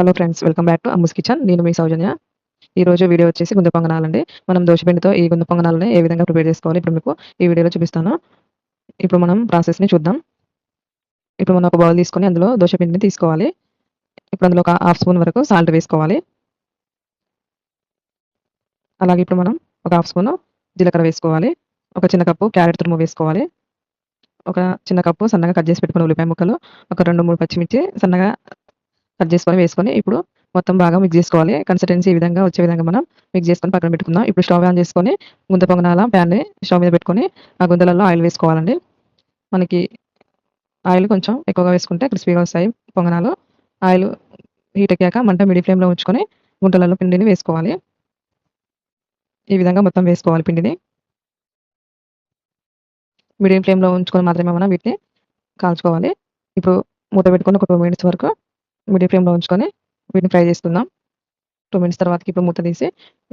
Hello friends welcome back to Ammu's kitchen. నేను మీ సౌజన్య. ఈ రోజు వీడియో వచ్చేసి గుంత పొంగనాలండి. మనం దోశపిండితో ఈ గుంద పొంగనాలని ఏ విధంగా ప్రిపేర్ చేసుకోవాలి? ఇప్పుడు మీకు ఈ వీడియోలో చూపిస్తాను. ఇప్పుడు మనం ప్రాసెస్ని చూద్దాం. ఇప్పుడు మనం ఒక బౌల్ తీసుకొని అందులో దోశపిండిని తీసుకోవాలి. ఇప్పుడు అందులో ఒక హాఫ్ స్పూన్ వరకు సాల్ట్ వేసుకోవాలి. అలాగే ఇప్పుడు మనం ఒక హాఫ్ స్పూన్ జీలకర్ర వేసుకోవాలి. ఒక చిన్న కప్పు క్యారెట్ తురుము వేసుకోవాలి. ఒక చిన్న కప్పు సన్నగా కట్ చేసి పెట్టుకున్న ఉల్లిపాయ ముక్కలు. ఒక రెండు మూడు పచ్చిమిర్చి సన్నగా కట్ చేసుకొని వేసుకొని ఇప్పుడు మొత్తం బాగా మిక్స్ చేసుకోవాలి. కన్సిస్టెన్సీ ఈ విధంగా వచ్చే విధంగా మనం మిక్స్ చేసుకొని పక్కన పెట్టుకుందాం. ఇప్పుడు స్టవ్ ఆన్ చేసుకొని గుంత పొంగనాల ప్యాన్ని స్టవ్ మీద పెట్టుకొని ఆ గుంతలలో ఆయిల్ వేసుకోవాలండి. మనకి ఆయిల్ కొంచెం ఎక్కువగా వేసుకుంటే క్రిస్పీగా వస్తాయి పొంగనాలు. ఆయిల్ హీట్ ఎక్కాక మంట మిడి ఫ్లేమ్లో ఉంచుకొని గుంటలలో పిండిని వేసుకోవాలి. ఈ విధంగా మొత్తం వేసుకోవాలి పిండిని. మీడియం ఫ్లేమ్లో ఉంచుకొని మాత్రమే మనం వీటిని కాల్చుకోవాలి. ఇప్పుడు మూత పెట్టుకొని ఒక టూ మినిట్స్ వరకు మీడియం ఫ్లేమ్లో ఉంచుకొని వీటిని ఫ్రై చేసుకుందాం. టూ మినిట్స్ తర్వాతకి ఇప్పుడు మూత తీసి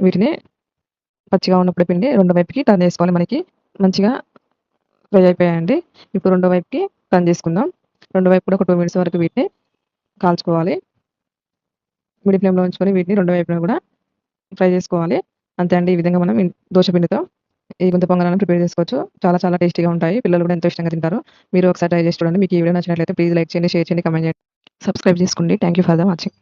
వీటిని పచ్చిగా ఉన్నప్పుడు పిండి రెండో వైపుకి టర్న్ చేసుకోవాలి మనకి. మంచిగా ఫ్రై అయిపోయాయండి. ఇప్పుడు రెండో వైపుకి టర్న్ చేసుకుందాం. రెండు వైపు కూడా ఒక టూ మినిట్స్ వరకు వీటిని కాల్చుకోవాలి. మీడియం ఫ్లేమ్లో ఉంచుకొని వీటిని రెండు వైపున కూడా ఫ్రై చేసుకోవాలి. అంతే అండి. ఈ విధంగా మనం దోశపిండితో దోశ పిండితో ఈ గుంత పొంగనాలను ప్రిపేర్ చేసుకోవచ్చు. చాలా చాలా టేస్టీగా ఉంటాయి. పిల్లలు కూడా ఎంతో ఇష్టంగా తింటారు. మీరు ఒకసారి ట్రై చేసి చూడండి. మీకు ఈ వీడియో నచ్చినట్లయితే ప్లీజ్ లైక్ చేయండి షేర్ చేయండి కమెంట్ చేయండి. సబ్స్క్రైబ్ చేసుకోండి. Thank you for the watching